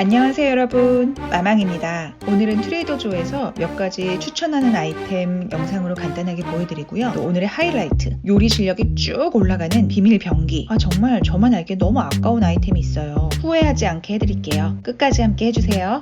안녕하세요 여러분. 마망입니다. 오늘은 트레이더조에서 몇 가지 추천하는 아이템 영상으로 간단하게 보여드리고요. 또 오늘의 하이라이트 요리 실력이 쭉 올라가는 비밀 병기. 아 정말 저만 알기에 너무 아까운 아이템이 있어요. 후회하지 않게 해드릴게요. 끝까지 함께 해주세요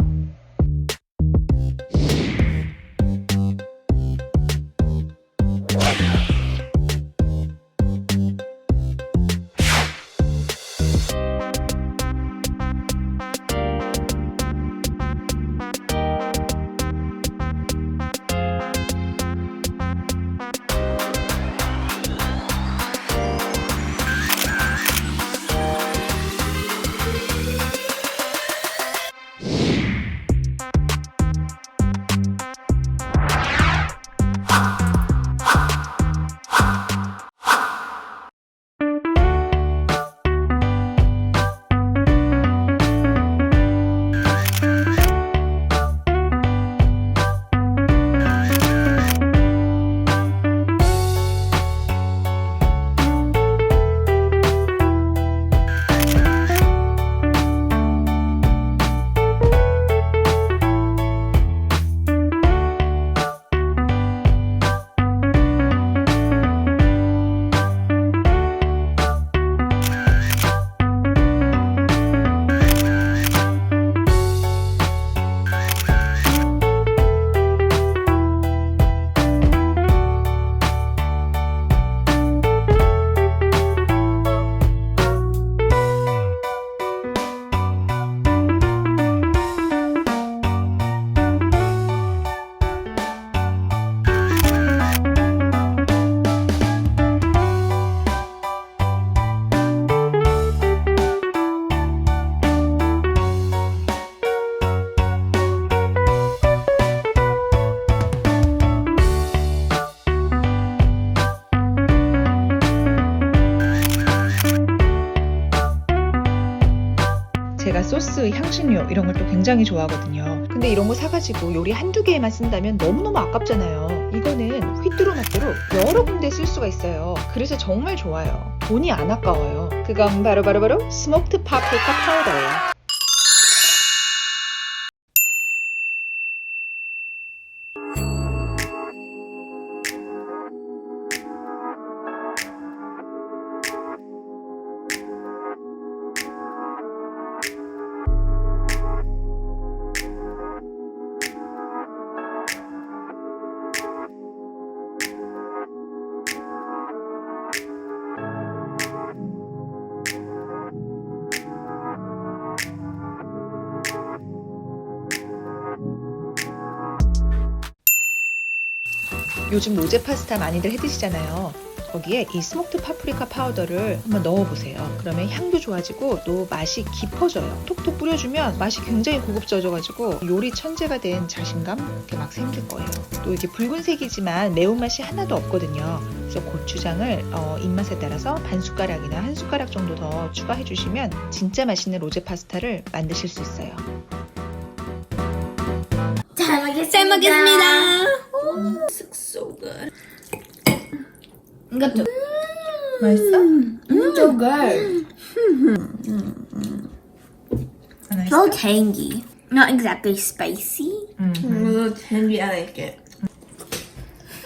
소스, 향신료 이런 걸 또 굉장히 좋아하거든요. 근데 이런 거 사가지고 요리 한두 개에만 쓴다면 너무너무 아깝잖아요. 이거는 휘뚜루마뚜루 여러 군데 쓸 수가 있어요. 그래서 정말 좋아요. 돈이 안 아까워요. 그건 바로 바로 바로 스모크드 파프리카 파우더예요. 요즘 로제 파스타 많이들 해 드시잖아요. 거기에 이 스모크드 파프리카 파우더를 한번 넣어보세요. 그러면 향도 좋아지고 또 맛이 깊어져요. 톡톡 뿌려주면 맛이 굉장히 고급져져가지고 요리 천재가 된 자신감 이렇게 막 생길 거예요. 또 이게 붉은색이지만 매운맛이 하나도 없거든요. 그래서 고추장을 어, 입맛에 따라서 반 숟가락이나 한 숟가락 정도 더 추가해 주시면 진짜 맛있는 로제 파스타를 만드실 수 있어요. 잘 먹겠습니다. 잘 먹겠습니다. This looks so good. 이것도 맛있어? 음, so good. So tangy. Not exactly spicy. A little tangy, I like it.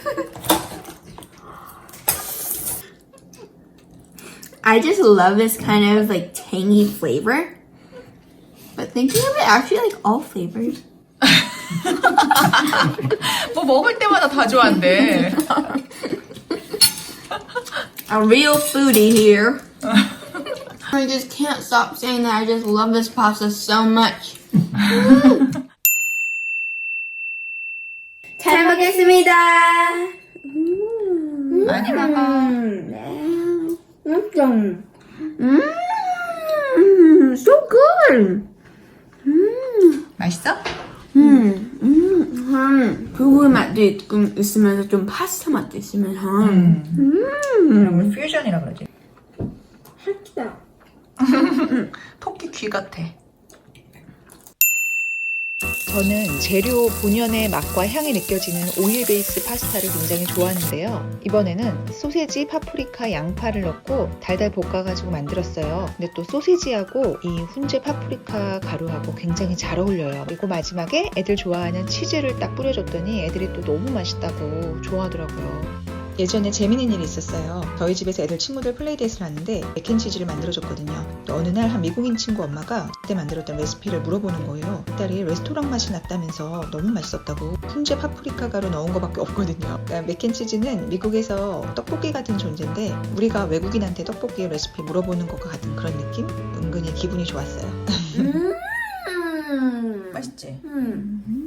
I just love this kind of like tangy flavor. But thinking of it, I actually like all flavors. 뭐 먹을 때마다 다 좋아한대. A real foodie here. I just can't stop saying that I just love this pasta so much. 잘 먹겠습니다. 많이 먹어. 네. 엄청. 음, so good. 맛있어? 음, 음, 한 불고기 맛도 있- 있으면서 좀 파스타 맛도 있으면서. 음. 음, 이런 걸 퓨전이라 그러지. 맛있다. 토끼 귀 같아. 저는 재료 본연의 맛과 향이 느껴지는 오일 베이스 파스타를 굉장히 좋아하는데요. 이번에는 소세지, 파프리카, 양파를 넣고 달달 볶아가지고 만들었어요. 근데 또 소세지하고 이 훈제 파프리카 가루하고 굉장히 잘 어울려요. 그리고 마지막에 애들 좋아하는 치즈를 딱 뿌려줬더니 애들이 또 너무 맛있다고 좋아하더라고요. 예전에 재밌는 일이 있었어요. 저희 집에서 애들 친구들 플레이데이트를 하는데 맥앤치즈를 만들어줬거든요. 또 어느 날 한 미국인 친구 엄마가 그때 만들었던 레시피를 물어보는 거예요. 딸이 레스토랑 맛이 났다면서 너무 맛있었다고 훈제 파프리카 가루 넣은 거밖에 없거든요. 그러니까 맥앤치즈는 미국에서 떡볶이 같은 존재인데 우리가 외국인한테 떡볶이 레시피 물어보는 것과 같은 그런 느낌? 은근히 기분이 좋았어요. Mm. 맛있지? Mm.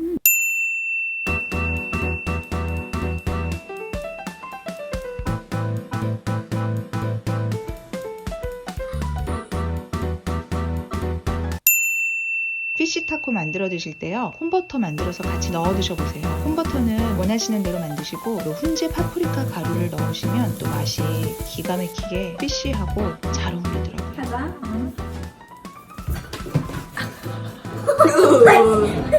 피쉬 타코 만들어 드실 때요. 콘버터 만들어서 같이 넣어 드셔보세요. 콘버터는 원하시는 대로 만드시고 요 훈제 파프리카 가루를 넣으시면 또 맛이 기가 막히게 피쉬하고 잘 어울리더라고요. 해봐.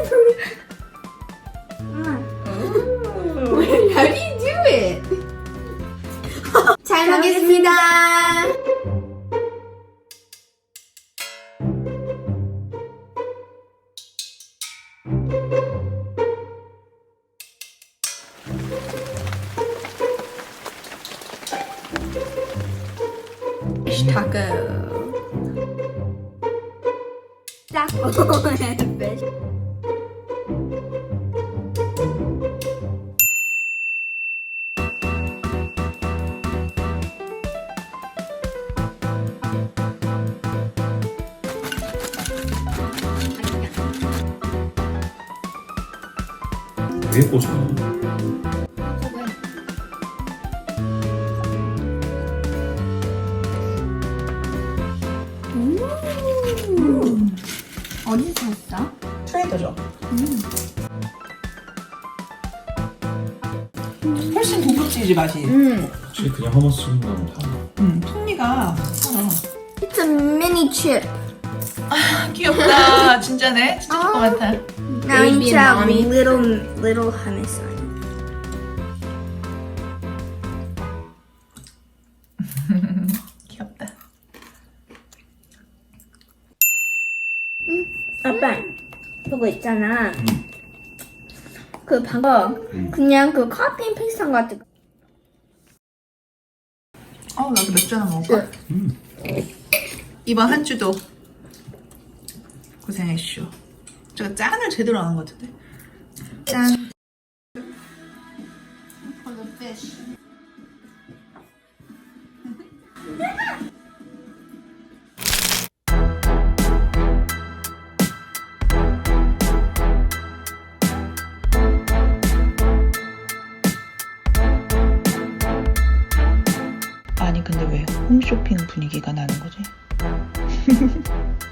taco. Taco and fish. 되게 고소해. 어디서 샀어? 트레이더죠. 훨씬 고급지지 맛이. 음. 확실히 그냥 허머스 쓰는 거랑 달라. 음, 풍미가 살아. It's a mini chip. 귀엽다. 진짜네. 진짜 것 같아. Now you Baby have mommy. little little hummus on. 귀 그거 있잖아 그 방법 그냥 그 커피 거 같은 거. 어, 나도 맥주 하나 먹을까? 이번 한 주도 고생했쇼. 제가 짠을 제대로 안 한 것 같은데. 짠. For the fish. 홈쇼핑 분위기가 나는 거지?